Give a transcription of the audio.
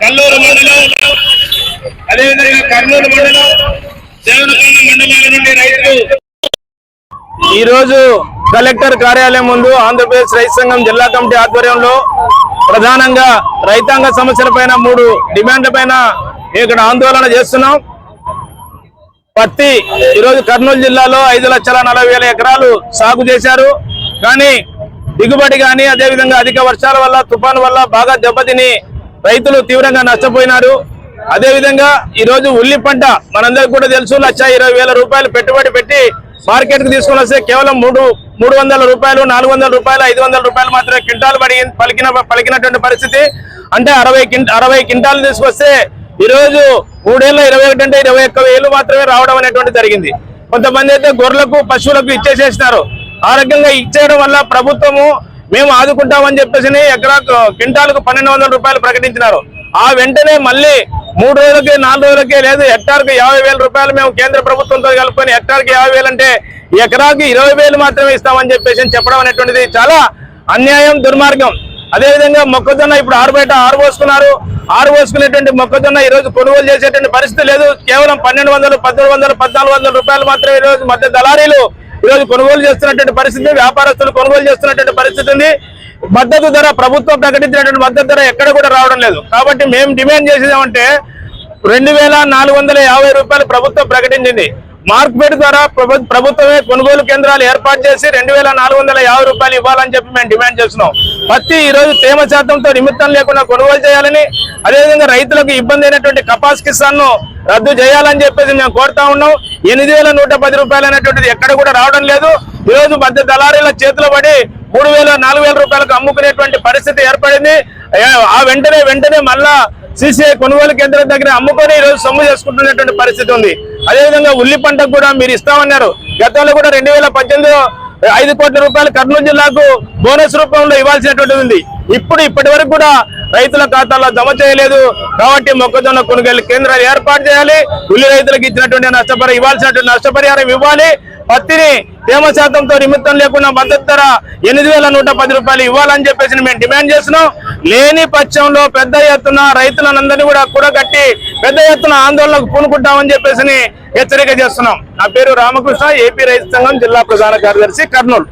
కల్లూరు మండలం అదేవిధంగా కర్నూలు మండలం దేవనకొండ మండలాల నుండి రైతులు ఈ రోజు కలెక్టర్ కార్యాలయం ముందు ఆంధ్రప్రదేశ్ రైతు సంఘం జిల్లా కమిటీ ఆధ్వర్యంలో ప్రధానంగా రైతాంగ సమస్యల పైన మూడు డిమాండ్ల పైన ఇక్కడ ఆందోళన చేస్తున్నాం. పత్తి ఈరోజు కర్నూలు జిల్లాలో ఐదు లక్షల నలభై వేల ఎకరాలు సాగు చేశారు. కానీ దిగుబడి కానీ అదేవిధంగా అధిక వర్షాల వల్ల తుఫాను వల్ల బాగా దెబ్బతిని రైతులు తీవ్రంగా నష్టపోయినారు. అదేవిధంగా ఈ రోజు ఉల్లి పంట మనందరికి కూడా తెలుసు లక్ష ఇరవై వేల రూపాయలు పెట్టుబడి పెట్టి మార్కెట్కు తీసుకొని వస్తే కేవలం మూడు మూడు వందల రూపాయలు నాలుగు వందల రూపాయలు ఐదు వందల రూపాయలు మాత్రమే క్వింటాల్ పడి పలికిన పలికినటువంటి పరిస్థితి. అంటే అరవై అరవై క్వింటాలు తీసుకొస్తే ఈరోజు మూడేళ్ళ ఇరవై ఒకటి అంటే ఇరవై ఒక్క వేలు మాత్రమే రావడం అనేటువంటి జరిగింది. కొంతమంది అయితే గొర్రెలకు పశువులకు ఇచ్చేసేసినారు. ఆ రకంగా ఇచ్చేయడం వల్ల ప్రభుత్వము మేము ఆదుకుంటామని చెప్పేసి ఎకరా క్వింటాలకు పన్నెండు వందల రూపాయలు ప్రకటించినారు. ఆ వెంటనే మళ్ళీ మూడు రోజులకి నాలుగు రోజులకి లేదు హెక్టార్కి యాభై వేల రూపాయలు మేము కేంద్ర ప్రభుత్వంతో కలుపుకొని హెక్టార్కి యాభై వేలు అంటే ఎకరాకి ఇరవై వేలు మాత్రమే ఇస్తామని చెప్పేసి చెప్పడం అనేటువంటిది చాలా అన్యాయం దుర్మార్గం. అదేవిధంగా మొక్కజొన్న ఇప్పుడు ఆరు బయట ఆరు పోసుకున్నారు. ఆరు పోసుకునేటువంటి మొక్కజొన్న ఈ రోజు కొనుగోలు చేసేటువంటి పరిస్థితి లేదు. కేవలం పన్నెండు వందలు పద్దెనిమిది వందలు పద్నాలుగు వందల రూపాయలు మాత్రమే ఈ రోజు మధ్య దళారీలు ఈరోజు కొనుగోలు చేస్తున్నటువంటి పరిస్థితి వ్యాపారస్తులు కొనుగోలు చేస్తున్నటువంటి పరిస్థితి ఉంది మద్దతు ధర ప్రభుత్వం ప్రకటించినటువంటి మద్దతు ధర ఎక్కడ కూడా రావడం లేదు. కాబట్టి మేము డిమాండ్ చేసేదామంటే రెండు వేల నాలుగు వందల యాభై రూపాయలు ప్రభుత్వం ప్రకటించింది. మార్కెట్ ద్వారా ప్రభుత్వమే కొనుగోలు కేంద్రాలు ఏర్పాటు చేసి రెండు వేల నాలుగు వందల యాభై రూపాయలు ఇవ్వాలని చెప్పి మేము డిమాండ్ చేస్తున్నాం. పత్తి ఈ రోజు తేమ శాతంతో నిమిత్తం లేకుండా కొనుగోలు చేయాలని అదేవిధంగా రైతులకు ఇబ్బంది అయినటువంటి కపాస్ కిసాన్ను రద్దు చేయాలని చెప్పేసి మేము కోరుతా ఉన్నాం. ఎనిమిది వేల నూట పది రూపాయలు అనేటువంటిది ఎక్కడ కూడా రావడం లేదు. ఈ రోజు మధ్య దళారీల చేతిలో పడి మూడు వేల నాలుగు వేల రూపాయలకు అమ్ముకునేటువంటి పరిస్థితి ఏర్పడింది. ఆ వెంటనే వెంటనే మళ్ళా సిసిఐ కొనుగోలు కేంద్రం దగ్గర అమ్ముకొని ఈ రోజు సొమ్ము చేసుకుంటున్నటువంటి పరిస్థితి ఉంది. అదేవిధంగా ఉల్లి పంటకు కూడా మీరు ఇస్తామన్నారు. గతంలో కూడా రెండు వేల పద్దెనిమిదిలో ఐదు కోట్ల రూపాయలు కర్నూలు జిల్లాకు బోనస్ రూపంలో ఇవ్వాల్సినటువంటి ఉంది. ఇప్పుడు ఇప్పటి వరకు కూడా రైతుల ఖాతాల్లో జమ చేయలేదు. కాబట్టి మొక్కజొన్న కొనుగోలు కేంద్రాలు ఏర్పాటు చేయాలి. ఉల్లి రైతులకు ఇచ్చినటువంటి నష్టపరి ఇవ్వాల్సినటువంటి నష్టపరిహారం ఇవ్వాలి. పత్తిని తేమ శాతంతో నిమిత్తం లేకుండా మద్దతు ధర ఎనిమిది వేల నూట పది రూపాయలు ఇవ్వాలని చెప్పేసి మేము డిమాండ్ చేస్తున్నాం. లేని పక్షంలో పెద్ద ఎత్తున రైతులందరినీ కూడా కూడగట్టి పెద్ద ఎత్తున ఆందోళనకు పూనుకుంటామని చెప్పేసి హెచ్చరిక చేస్తున్నాం. నా పేరు రామకృష్ణ ఏపీ రైతు సంఘం జిల్లా ప్రధాన కార్యదర్శి కర్నూలు.